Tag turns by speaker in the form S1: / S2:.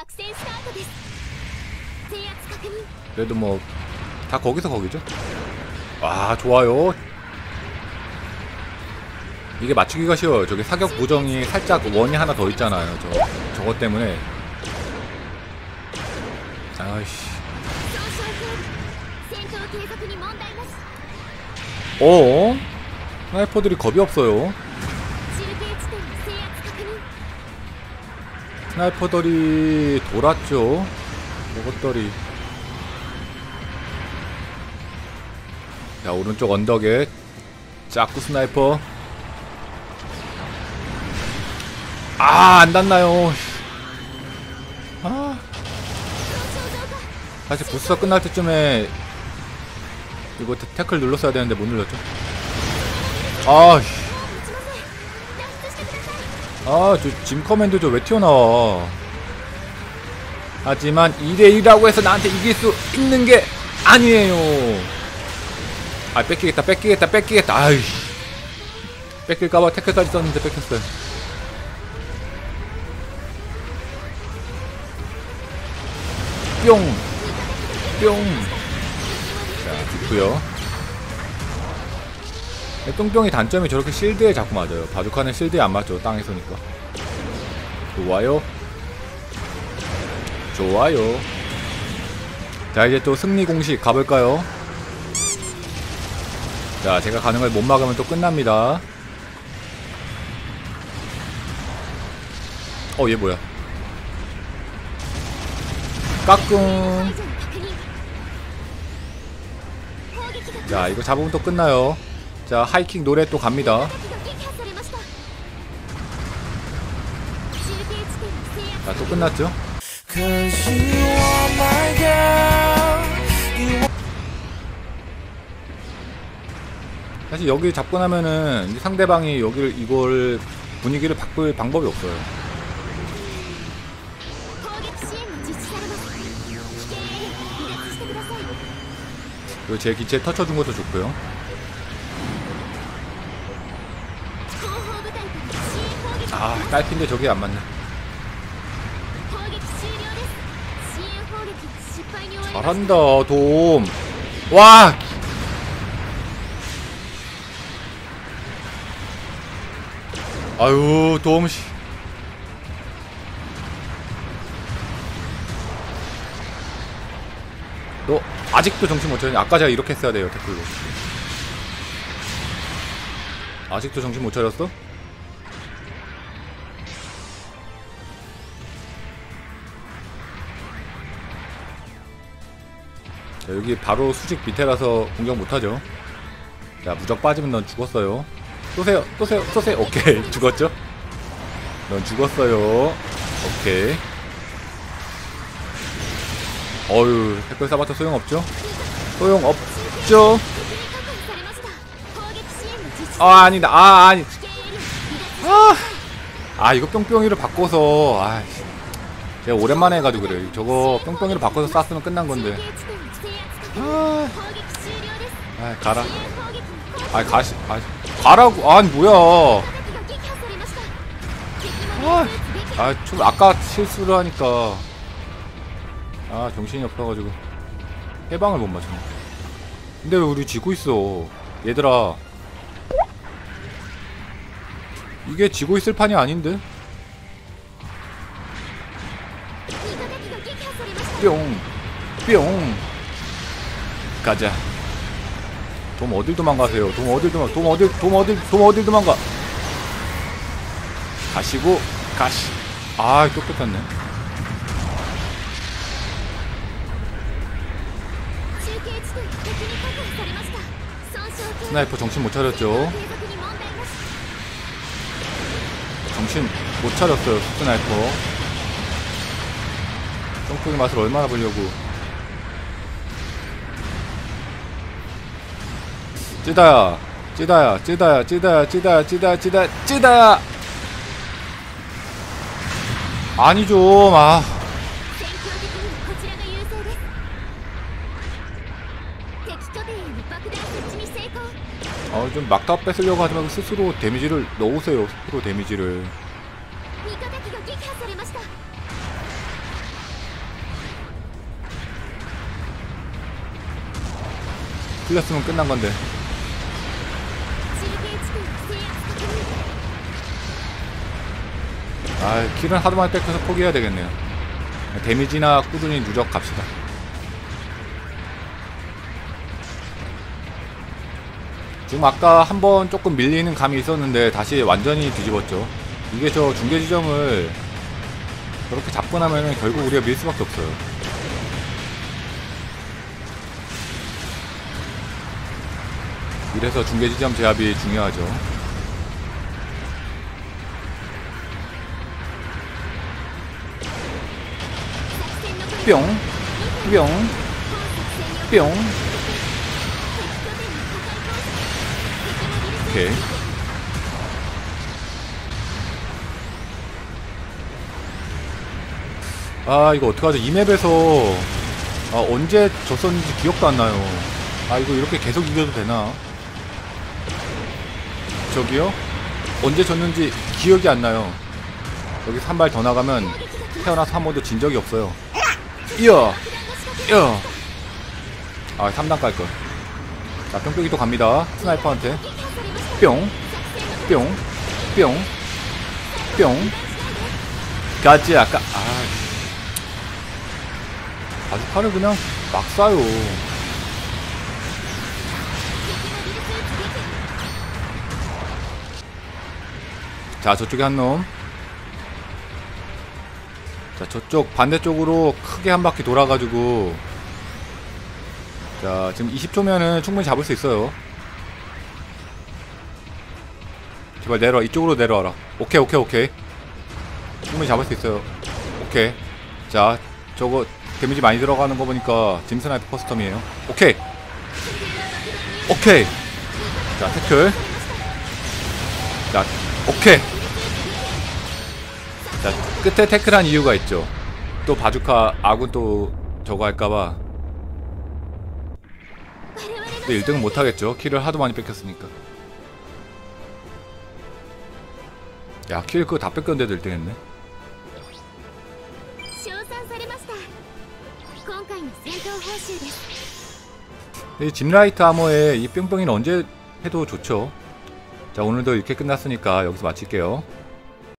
S1: 作戦スタートです制圧確認
S2: 그래도 뭐 다 거기서 거기죠. 와 좋아요. 이게 맞추기가 쉬워요. 저기 사격 보정이 살짝 원이 하나 더 있잖아요. 저 저것 때문에. 아이씨.
S1: 損傷警備戦闘継続に問題なし
S2: 어? 스나이퍼들이 겁이 없어요. 스나이퍼들이 돌았죠. 저것들이. 자 오른쪽 언덕에 자꾸 스나이퍼. 아 안닿나요? 아. 사실 부스가 끝날 때쯤에 이거 태클 눌렀어야 되는데 못 눌렀죠. 아씨. 아, 저 짐 커맨드 저왜 튀어나와? 하지만 2대1이라고 해서 나한테 이길 수 있는 게 아니에요. 아, 뺏기겠다, 뺏기겠다, 뺏기겠다. 아이씨. 뺏길까봐 태클까지 썼는데 뺏겼어요. 뿅! 뿅! 자, 좋고요 똥똥이 단점이 저렇게 실드에 자꾸 맞아요. 바둑하는 실드에 안 맞죠 땅에 서니까. 좋아요. 좋아요. 자 이제 또 승리 공식 가볼까요? 자 제가 가는 걸 못 막으면 또 끝납니다. 어 얘 뭐야? 까꿍. 자 이거 잡으면 또 끝나요. 자 하이킹 노래 또 갑니다. 자 또 끝났죠? 사실 여기 잡고 나면은 상대방이 여기를 이걸 분위기를 바꿀 방법이 없어요. 그리고 제 기체에 터쳐준 것도 좋고요. 아, 딸핀데 저게 안 맞네. 잘한다, 도움. 와! 아유, 도움 씨. 너 아직도 정신 못 차리니? 아까 제가 이렇게 했어야 돼요, 댓글로. 아직도 정신 못 차렸어? 자, 여기 바로 수직 밑에라서 공격 못하죠. 자, 무적 빠지면 넌 죽었어요. 쏘세요, 쏘세요, 쏘세요. 오케이, 죽었죠? 넌 죽었어요. 오케이. 어휴, 댓글 써봤자 소용없죠? 소용없죠? 아 아니다. 아 아니. 아, 아 이거 뿅뿅이를 바꿔서 아 제가 오랜만에 해가지고 그래요. 저거 뿅뿅이를 바꿔서 쐈으면 끝난 건데. 아, 아 가라. 아 가시 아 가라고. 아니 뭐야.
S1: 아좀
S2: 아, 아 아까 실수를 하니까. 아 정신이 없어가지고. 해방을 못 맞췄네. 근데 왜 우리 지고 있어? 얘들아. 이게 지고 있을 판이 아닌데 뿅 뿅. 가자. 돔 어딜 도망가세요. 돔 어딜 도망. 돔 어딜 돔 어딜 돔 어딜 도망가. 가시고 가시. 아, 똑같았네. 스나이퍼 정신 못 차렸죠. 정신 못 차렸어요 스트나이퍼 쫑쫑이 맛을 얼마나 보려고. 찌다야 찌다야 찌다야 찌다야 찌다야 찌다야 찌다야 찌다야! 아니 좀아. 아, 좀 막타 뺏으려고 하지만 스스로 데미지를 넣으세요. 스스로 데미지를. 틀렸으면 끝난 건데. 아, 킬은 하루만 뺏겨서 포기해야 되겠네요. 데미지나 꾸준히 누적 갑시다. 지금 아까 한 번 조금 밀리는 감이 있었는데 다시 완전히 뒤집었죠. 이게 저 중계 지점을 저렇게 잡고 나면은 결국 우리가 밀 수밖에 없어요. 이래서 중계 지점 제압이 중요하죠. 뿅, 뿅, 뿅. 오케이. 아 이거 어떡하죠 이 맵에서 아, 언제 졌었는지 기억도 안 나요. 아 이거 이렇게 계속 이겨도 되나? 저기요? 언제 졌는지 기억이 안 나요. 여기서 한 발 더 나가면 태어나서 한 번도 진 적이 없어요. 이야 이야 아 3단 깔걸. 자 뿅뿅이 또 갑니다. 스나이퍼한테 뿅 뿅, 뿅, 뿅. 가지 아까 아 바주카를 그냥 막 쏴요. 자 저쪽에 한 놈. 자 저쪽 반대쪽으로 크게 한 바퀴 돌아가지고 자 지금 20초면은 충분히 잡을 수 있어요. 제발 내려와 이쪽으로 내려와라. 오케이 오케이 오케이. 충분히 잡을 수 있어요. 오케이. 자 저거 데미지 많이 들어가는 거 보니까 짐스나이프 커스텀이에요. 오케이. 오케이. 자 태클. 자 오케이. 자 끝에 태클한 이유가 있죠. 또 바주카 아군 또 저거 할까봐. 근데 1등은 못하겠죠. 킬을 하도 많이 뺏겼으니까 야, 킬 그거 다 뺏겼는데도 1등 했네. 이 짚라이트 아머에 이 뿅뿅이는 언제 해도 좋죠. 자, 오늘도 이렇게 끝났으니까 여기서 마칠게요.